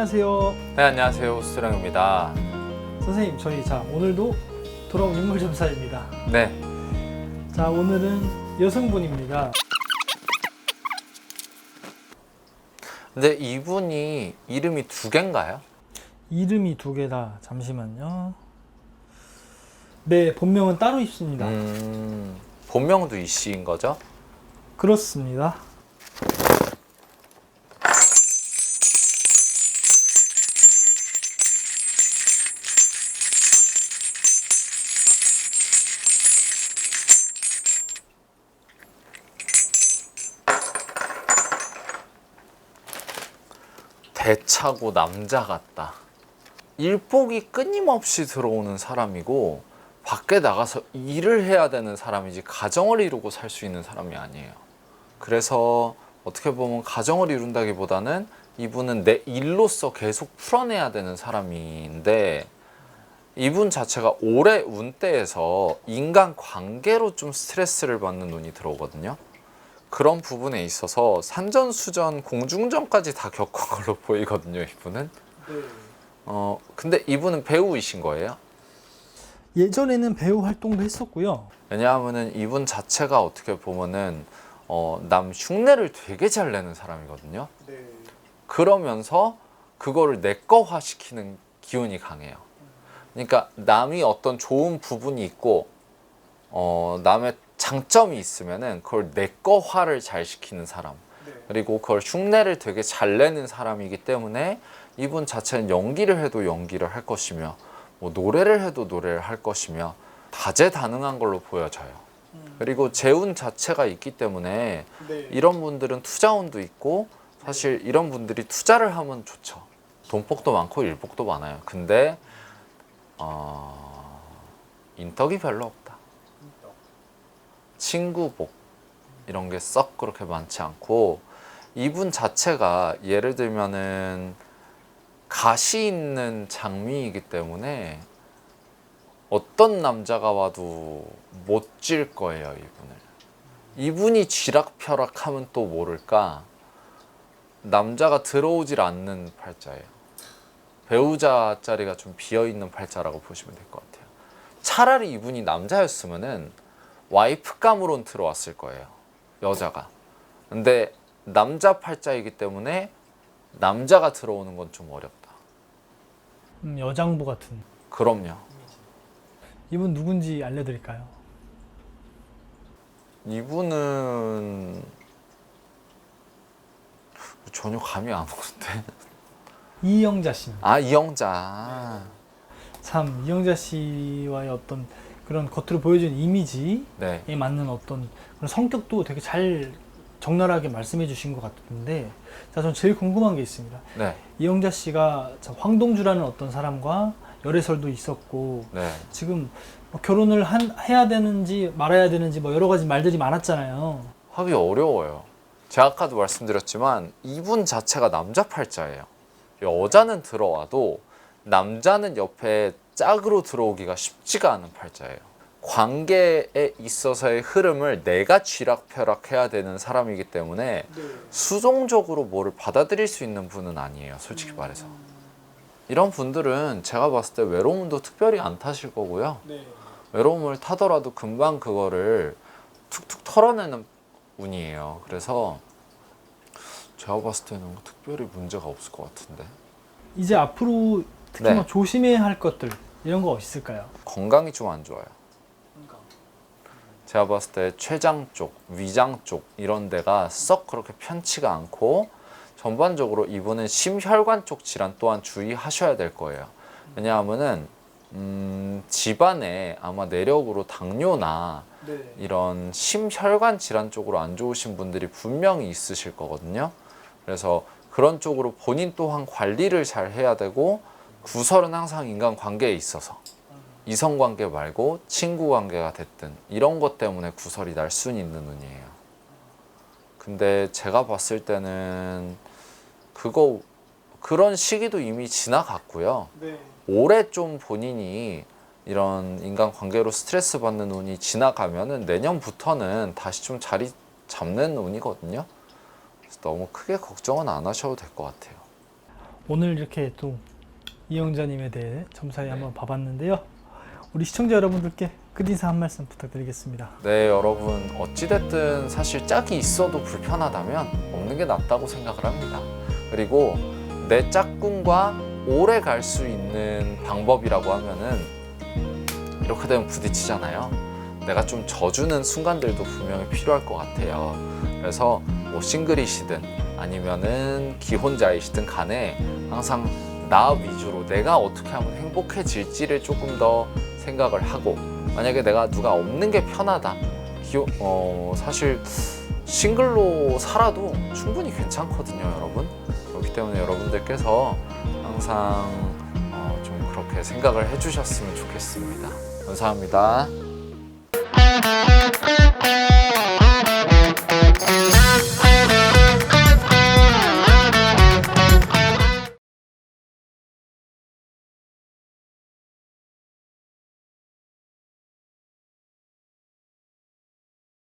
안녕하세요. 네 안녕하세요 수랑입니다. 선생님, 저희 자 오늘도 돌아온 인물 점사입니다. 네 자, 오늘은 여성분입니다. 근데 이분이 이름이 두 개인가요? 이름이 두 개다. 잠시만요. 네, 본명은 따로 있습니다. 음 본명도 이 씨인 거죠? 그렇습니다. 대차고 남자 같다. 일복이 끊임없이 들어오는 사람이고 밖에 나가서 일을 해야 되는 사람이지 가정을 이루고 살 수 있는 사람이 아니에요. 그래서 어떻게 보면 가정을 이룬다기보다는 이분은 내 일로서 계속 풀어내야 되는 사람인데 이분 자체가 올해 운대에서 인간 관계로 좀 스트레스를 받는 운이 들어오거든요. 그런 부분에 있어서 산전 수전 공중전까지 다 겪은 걸로 보이거든요. 이분은. 어 근데 이분은 배우이신 거예요? 예전에는 배우 활동도 했었고요. 왜냐하면은 이분 자체가 어떻게 보면은 어, 남 흉내를 되게 잘 내는 사람이거든요. 그러면서 그거를 내 거화 시키는 기운이 강해요. 그러니까 남이 어떤 좋은 부분이 있고 어, 남의 장점이 있으면은 그걸 내 거화를 잘 시키는 사람. 그리고 그걸 흉내를 되게 잘 내는 사람이기 때문에 이분 자체는 연기를 해도 연기를 할 것이며 뭐 노래를 해도 노래를 할 것이며 다재다능한 걸로 보여져요. 그리고 재운 자체가 있기 때문에 이런 분들은 투자운도 있고 사실 이런 분들이 투자를 하면 좋죠. 돈복도 많고 일복도 많아요. 근데 어, 인덕이 별로 없다. 친구복 이런 게 썩 그렇게 많지 않고 이분 자체가 예를 들면은 가시 있는 장미이기 때문에 어떤 남자가 와도 못 질 거예요 이분을. 이분이 쥐락펴락하면 또 모를까? 남자가 들어오질 않는 팔자예요. 배우자 자리가 좀 비어있는 팔자라고 보시면 될 것 같아요. 차라리 이분이 남자였으면은 와이프감으론 들어왔을 거예요 여자가 근데 남자 팔자이기 때문에 남자가 들어오는 건 좀 어렵다 음, 여장부 같은. 그럼요 이분 누군지 알려드릴까요? 이분은 전혀 감이 안 오는데. 이영자 씨입니다. 아 이영자. 참 이영자 씨와의 어떤 그런 겉으로 보여주는 이미지에 네. 맞는 어떤 그런 성격도 되게 잘 적나라하게 말씀해 주신 것 같은데 자, 전 제일 궁금한 게 있습니다. 네. 이영자 씨가 참 황동주라는 어떤 사람과 열애설도 있었고 네. 지금 뭐 결혼을 한, 해야 되는지 말아야 되는지 뭐 여러 가지 말들이 많았잖아요. 하기 어려워요. 제가 아까도 말씀드렸지만 이분 자체가 남자 팔자예요. 여자는 들어와도 남자는 옆에 짝으로 들어오기가 쉽지가 않은 팔자예요. 관계에 있어서의 흐름을 내가 쥐락펴락 해야 되는 사람이기 때문에 수동적으로 뭐를 받아들일 수 있는 분은 아니에요. 솔직히 말해서. 이런 분들은 제가 봤을 때 외로움도 특별히 안 타실 거고요. 외로움을 타더라도 금방 그거를 툭툭 털어내는 운이에요. 그래서 제가 봤을 때는 뭐 특별히 문제가 없을 것 같은데 이제 앞으로 특히 네. 뭐 조심해야 할 것들 이런 거 있을까요? 건강이 좀 안 좋아요. 제가 봤을 때 췌장 쪽, 위장 쪽 이런 데가 썩 그렇게 편치가 않고 전반적으로 이분은 심혈관 쪽 질환 또한 주의하셔야 될 거예요. 왜냐하면은 음, 집안에 아마 내력으로 당뇨나 이런 심혈관 질환 쪽으로 안 좋으신 분들이 분명히 있으실 거거든요. 그래서 그런 쪽으로 본인 또한 관리를 잘 해야 되고 구설은 항상 인간 관계에 있어서 이성 관계 말고 친구 관계가 됐든 이런 것 때문에 구설이 날 수는 있는 운이에요. 근데 제가 봤을 때는 그거 그런 시기도 이미 지나갔고요. 올해 좀 본인이 이런 인간 관계로 스트레스 받는 운이 지나가면은 내년부터는 다시 좀 자리 잡는 운이거든요. 그래서 너무 크게 걱정은 안 하셔도 될 것 같아요. 오늘 이렇게 또 이영자님에 대해 점사히 한번 봐봤는데요. 우리 시청자 여러분들께 끝인사 한 말씀 부탁드리겠습니다. 네, 여러분 어찌됐든 사실 짝이 있어도 불편하다면 없는 게 낫다고 생각을 합니다. 그리고 내 짝꿍과 오래 갈 수 있는 방법이라고 하면은 이렇게 되면 부딪히잖아요. 내가 좀 져주는 순간들도 분명히 필요할 것 같아요. 그래서 뭐 싱글이시든 아니면은 기혼자이시든 간에 항상 나 위주로 내가 어떻게 하면 행복해질지를 조금 더 생각을 하고 만약에 내가 누가 없는 게 편하다. 기어, 어, 사실 싱글로 살아도 충분히 괜찮거든요 여러분. 그렇기 때문에 여러분들께서 항상 어, 좀 그렇게 생각을 해주셨으면 좋겠습니다. 감사합니다.